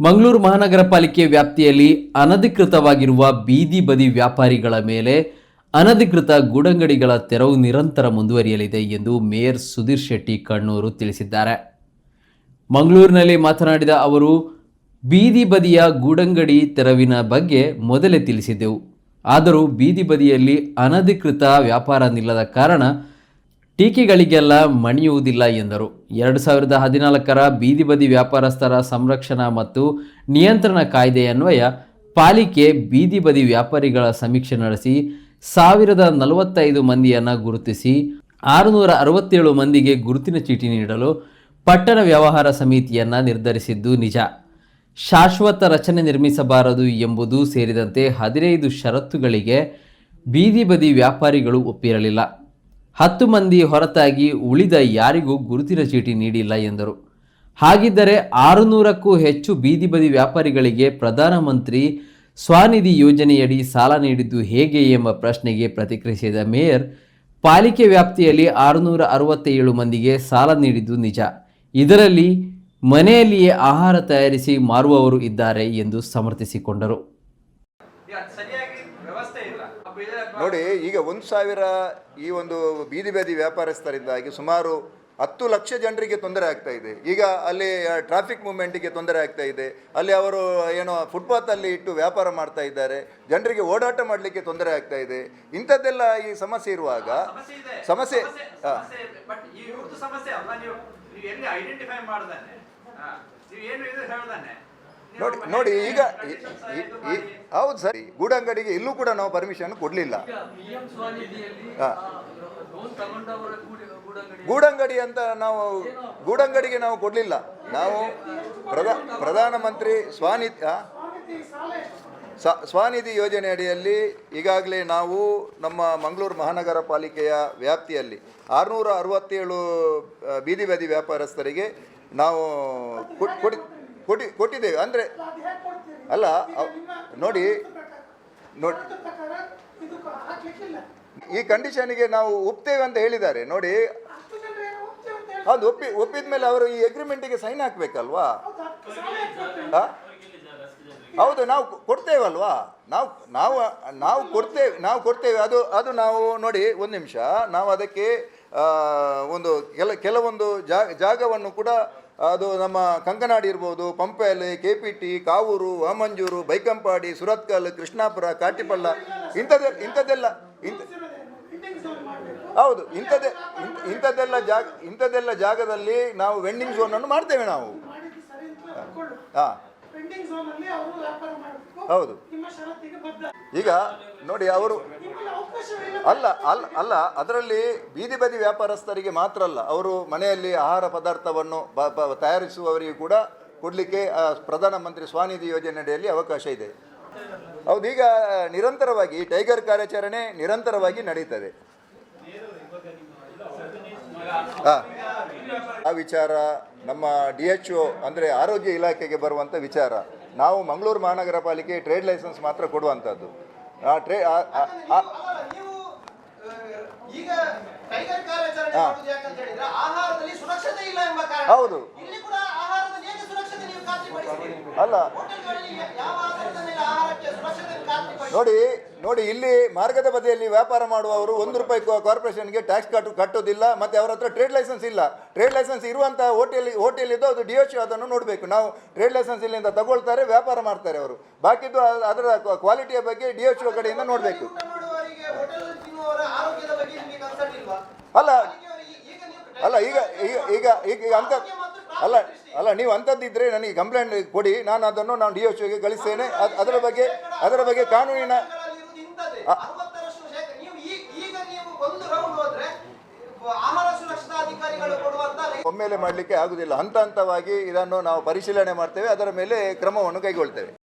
ಮಂಗಳೂರು ಮಹಾನಗರ ಪಾಲಿಕೆ ವ್ಯಾಪ್ತಿಯಲ್ಲಿ ಅನಧಿಕೃತವಾಗಿರುವ ಬೀದಿ ಬದಿ ವ್ಯಾಪಾರಿಗಳ ಮೇಲೆ ಅನಧಿಕೃತ ಗೂಡಂಗಡಿಗಳ ತೆರವು ನಿರಂತರ ಮುಂದುವರಿಯಲಿದೆ ಎಂದು ಮೇಯರ್ ಸುಧೀರ್ ಶೆಟ್ಟಿ ಕಣ್ಣೂರು ತಿಳಿಸಿದ್ದಾರೆ. ಮಂಗಳೂರಿನಲ್ಲಿ ಮಾತನಾಡಿದ ಅವರು, ಬೀದಿ ಬದಿಯ ಗೂಡಂಗಡಿ ತೆರವಿನ ಬಗ್ಗೆ ಮೊದಲೇ ತಿಳಿಸಿದ್ದೆವು. ಆದರೂ ಬೀದಿ ಬದಿಯಲ್ಲಿ ಅನಧಿಕೃತ ವ್ಯಾಪಾರ ನಿಲ್ಲದ ಕಾರಣ ಟೀಕೆಗಳಿಗೆಲ್ಲ ಮಣಿಯುವುದಿಲ್ಲ ಎಂದರು. ಎರಡು ಸಾವಿರದ ಹದಿನಾಲ್ಕರ ಬೀದಿ ಬದಿ ವ್ಯಾಪಾರಸ್ಥರ ಸಂರಕ್ಷಣಾ ಮತ್ತು ನಿಯಂತ್ರಣ ಕಾಯ್ದೆಯನ್ವಯ ಪಾಲಿಕೆ ಬೀದಿ ಬದಿ ವ್ಯಾಪಾರಿಗಳ ಸಮೀಕ್ಷೆ ನಡೆಸಿ ಸಾವಿರದ ನಲವತ್ತೈದು ಮಂದಿಯನ್ನು ಗುರುತಿಸಿ ಆರುನೂರ ಅರವತ್ತೇಳು ಮಂದಿಗೆ ಗುರುತಿನ ಚೀಟಿ ನೀಡಲು ಪಟ್ಟಣ ವ್ಯವಹಾರ ಸಮಿತಿಯನ್ನು ನಿರ್ಧರಿಸಿದ್ದು ನಿಜ. ಶಾಶ್ವತ ರಚನೆ ನಿರ್ಮಿಸಬಾರದು ಎಂಬುದು ಸೇರಿದಂತೆ ಹದಿನೈದು ಷರತ್ತುಗಳಿಗೆ ಬೀದಿ ಬದಿ ವ್ಯಾಪಾರಿಗಳು ಒಪ್ಪಿರಲಿಲ್ಲ. ಹತ್ತು ಮಂದಿ ಹೊರತಾಗಿ ಉಳಿದ ಯಾರಿಗೂ ಗುರುತಿನ ಚೀಟಿ ನೀಡಿಲ್ಲ ಎಂದರು. ಹಾಗಿದ್ದರೆ ಆರುನೂರಕ್ಕೂ ಹೆಚ್ಚು ಬೀದಿ ಬದಿ ವ್ಯಾಪಾರಿಗಳಿಗೆ ಪ್ರಧಾನಮಂತ್ರಿ ಸ್ವಾನಿಧಿ ಯೋಜನೆಯಡಿ ಸಾಲ ನೀಡಿದ್ದು ಹೇಗೆ ಎಂಬ ಪ್ರಶ್ನೆಗೆ ಪ್ರತಿಕ್ರಿಯಿಸಿದ ಮೇಯರ್, ಪಾಲಿಕೆ ವ್ಯಾಪ್ತಿಯಲ್ಲಿ ಆರುನೂರ ಅರವತ್ತೇಳು ಮಂದಿಗೆ ಸಾಲ ನೀಡಿದ್ದು ನಿಜ. ಇದರಲ್ಲಿ ಮನೆಯಲ್ಲಿಯೇ ಆಹಾರ ತಯಾರಿಸಿ ಮಾರುವವರು ಇದ್ದಾರೆ ಎಂದು ಸಮರ್ಥಿಸಿಕೊಂಡರು ಈಗ ಅದ್ ಸರಿಯಾಗಿ ವ್ಯವಸ್ಥೆ ಇಲ್ಲ ಆ ಬೀದಿ- ನೋಡಿ ಈಗ ಒಂದು ಸಾವಿರ ಈ ಒಂದು ಬೀದಿ ಬೀದಿ ವ್ಯಾಪಾರಸ್ಥರಿಂದಾಗಿ ಸುಮಾರು ಹತ್ತು ಲಕ್ಷ ಜನರಿಗೆ ತೊಂದರೆ ಆಗ್ತಾ ಇದೆ. ಈಗ ಅಲ್ಲಿ ಟ್ರಾಫಿಕ್ ಮೂವ್ಮೆಂಟಿಗೆ ತೊಂದರೆ ಆಗ್ತಾ ಇದೆ. ಅಲ್ಲಿ ಅವರು ಏನೋ ಫುಟ್ಪಾತಲ್ಲಿ ಇಟ್ಟು ವ್ಯಾಪಾರ ಮಾಡ್ತಾ ಇದ್ದಾರೆ. ಜನರಿಗೆ ಓಡಾಟ ಮಾಡಲಿಕ್ಕೆ ತೊಂದರೆ ಆಗ್ತಾ ಇದೆ. ಇಂಥದ್ದೆಲ್ಲ ಈ ಸಮಸ್ಯೆ ಇರುವಾಗ ಸಮಸ್ಯೆ ಸಮಸ್ಯೆ ನೋಡಿ ನೋಡಿ ಈಗ. ಹೌದು ಸರಿ ಗೂಡಂಗಡಿಗೆ ಇಲ್ಲೂ ಕೂಡ ನಾವು ಪರ್ಮಿಷನ್ ಕೊಡಲಿಲ್ಲ. ಗೂಡಂಗಡಿ. ಅಂತ ನಾವು ಗೂಡಂಗಡಿಗೆ ನಾವು ಕೊಡಲಿಲ್ಲ. ನಾವು ಪ್ರಧಾ ಪ್ರಧಾನಮಂತ್ರಿ ಸ್ವಾನಿಧ್ಯ ಸ್ವಾನಿಧಿ ಯೋಜನೆ ಅಡಿಯಲ್ಲಿ ಈಗಾಗಲೇ ನಾವು ನಮ್ಮ ಮಂಗಳೂರು ಮಹಾನಗರ ಪಾಲಿಕೆಯ ವ್ಯಾಪ್ತಿಯಲ್ಲಿ ಆರುನೂರ ಅರವತ್ತೇಳು ಬೀದಿ ಬದಿ ವ್ಯಾಪಾರಸ್ಥರಿಗೆ ನಾವು ಕೊಡಿ ಕೊಟ್ಟಿ ಕೊಟ್ಟಿದ್ದೇವೆ. ಅಂದರೆ ಅಲ್ಲ ಅವ್- ನೋಡಿ ನೋಡಿ. ಈ ಕಂಡೀಷನ್ಗೆ ನಾವು ಒಪ್ತೇವೆ ಅಂತ ಹೇಳಿದ್ದಾರೆ. ನೋಡಿ. ಹೌದು ಒಪ್ಪಿ ಒಪ್ಪಿದ ಮೇಲೆ ಅವರು ಈ ಅಗ್ರಿಮೆಂಟಿಗೆ ಸೈನ್ ಹಾಕ್ಬೇಕಲ್ವಾ? ಹೌದು ನಾವು ಕೊಡ್ತೇವಲ್ವಾ? ನಾವು ನಾವು ನಾವು ಕೊಡ್ತೇವೆ ನಾವು ಕೊಡ್ತೇವೆ. ಅದು ಅದು ನಾವು ನೋಡಿ ಒಂದು ನಿಮಿಷ. ನಾವು ಅದಕ್ಕೆ ಒಂದು ಕೆಲ ಕೆಲವೊಂದು ಜಾಗ ಜಾಗವನ್ನು ಕೂಡ ಅದು ನಮ್ಮ ಕಂಕನಾಡಿ ಇರ್ಬೋದು Pumpwell K P T Kavoor Vamanjoor Baikampady Surathkal Krishnapura Katipalla ಇಂಥದ್ದೆ ಇಂಥದ್ದೆಲ್ಲ ಇಂಥ ಹೌದು ಇಂಥದ್ದೇ ಇಂಥ- ಇಂಥದ್ದೆಲ್ಲ ಜಾಗ ಇಂಥದ್ದೆಲ್ಲ ಜಾಗದಲ್ಲಿ ನಾವು ವೆಂಡಿಂಗ್ ಝೋನನ್ನು ಮಾಡ್ತೇವೆ ನಾವು. ಹಾಂ. ಹೌದು. ಈಗ ನೋಡಿ ಅವರು ಅಲ್ಲ ಅಲ್ಲ ಅಲ್ಲ, ಅದರಲ್ಲಿ ಬೀದಿ ಬದಿ ವ್ಯಾಪಾರಸ್ಥರಿಗೆ ಮಾತ್ರ ಅಲ್ಲ. ಅವರು ಮನೆಯಲ್ಲಿ ಆಹಾರ ಪದಾರ್ಥವನ್ನು ತಯಾರಿಸುವವರಿಗೂ ಕೂಡ ಕೊಡಲಿಕ್ಕೆ ಪ್ರಧಾನಮಂತ್ರಿ ಸ್ವಾನಿಧಿ ಯೋಜನೆ ಅಡಿಯಲ್ಲಿ ಅವಕಾಶ ಇದೆ. ಹೌದು, ಈಗ ನಿರಂತರವಾಗಿ ಟೈಗರ್ ಕಾರ್ಯಾಚರಣೆ ನಿರಂತರವಾಗಿ ನಡೀತದೆ. ಆ ವಿಚಾರ, ನಮ್ಮ ಡಿ ಎಚ್ ಒ ಅಂದರೆ ಆರೋಗ್ಯ ಇಲಾಖೆಗೆ ಬರುವಂಥ ವಿಚಾರ. ನಾವು ಮಂಗಳೂರು ಮಹಾನಗರ ಪಾಲಿಕೆ ಟ್ರೇಡ್ ಲೈಸೆನ್ಸ್ ಮಾತ್ರ ಕೊಡುವಂಥದ್ದು ಆ, ಟ್ರೇ ಆ- ಆ- ಆ- ಅಲ್ಲ, ನೀವು ಆ, ಈಗ ಟೈಗರ್ ಕಾರ್ಯಾಚರಣೆ ಹಾ. ಮಾಡುವುದು ಯಾಕಂತ ಹೇಳಿದ್ರೆ ಆಹಾರದಲ್ಲಿ ಸುರಕ್ಷತೆ ಇಲ್ಲ ಎಂಬ ಕಾರಣ ಹೌದು. ಇಲ್ಲಿ ಕೂಡ ಆಹಾರದಲ್ಲಿ ಹೇಗೆ ಸುರಕ್ಷತೆ ನೀವು ಖಾತ್ರಿಪಡಿಸ್ತೀರಿ ಅಲ್ಲ. ನೋಡಿ ನೋಡಿ ಇಲ್ಲಿ ಮಾರ್ಗದ ಬದಿಯಲ್ಲಿ ವ್ಯಾಪಾರ ಮಾಡುವವರು ಒಂದು ರೂಪಾಯಿ ಕಾರ್ಪೊರೇಷನ್ಗೆ ಟ್ಯಾಕ್ಸ್ ಕಟ್ಟು ಕಟ್ಟೋದಿಲ್ಲ ಮತ್ತೆ ಅವರ ಹತ್ರ ಟ್ರೇಡ್ ಲೈಸೆನ್ಸ್ ಇಲ್ಲ. ಟ್ರೇಡ್ ಲೈಸೆನ್ಸ್ ಇರುವಂತಹ ಹೋಟೆಲ್ ಹೋಟೆಲ್ ಇದ್ದು ಅದು ಡಿ ಎಚ್ ಅದನ್ನು ನೋಡಬೇಕು. ನಾವು ಟ್ರೇಡ್ ಲೈಸೆನ್ಸ್ ಇಲ್ಲಿಂದ ತಗೊಳ್ತಾರೆ ವ್ಯಾಪಾರ ಮಾಡ್ತಾರೆ ಅವರು. ಬಾಕಿದ್ದು ಅದರ ಕ್ವಾಲಿಟಿಯ ಬಗ್ಗೆ ಡಿ ಎಚ್ ಕಡೆಯಿಂದ ನೋಡಬೇಕು. ಅಲ್ಲ ಪಾಲಿಕೆಯವರು ಈ- ಈಗ ನೀವು ಅಲ್ಲ, ಈಗ ಈಗ ಈಗ ಈಗ ಅಂತ ಅಲ್ಲ ಅಲ್ಲ, ನೀವು ಅಂಥದ್ದಿದ್ರೆ ನನಗೆ ಕಂಪ್ಲೇಂಟ್ ಕೊಡಿ, ನಾನು ಅದನ್ನು ನಾನು ಡಿ ಎಚ್ಗೆ ಕಳಿಸ್ತೇನೆ. ಅದ್- ಅದರ ಬಗ್ಗೆ ಅದರ ಬಗ್ಗೆ ಕಾನೂನಿನ ಒಮ್ಮೆಲೆ ಮಾಡಲಿಕ್ಕೆ ಆಗುದಿಲ್ಲ. ಹಂತ ಹಂತವಾಗಿ ಇದನ್ನು ನಾವು ಪರಿಶೀಲನೆ ಮಾಡ್ತೇವೆ, ಅದರ ಮೇಲೆ ಕ್ರಮವನ್ನು ಕೈಗೊಳ್ತೇವೆ.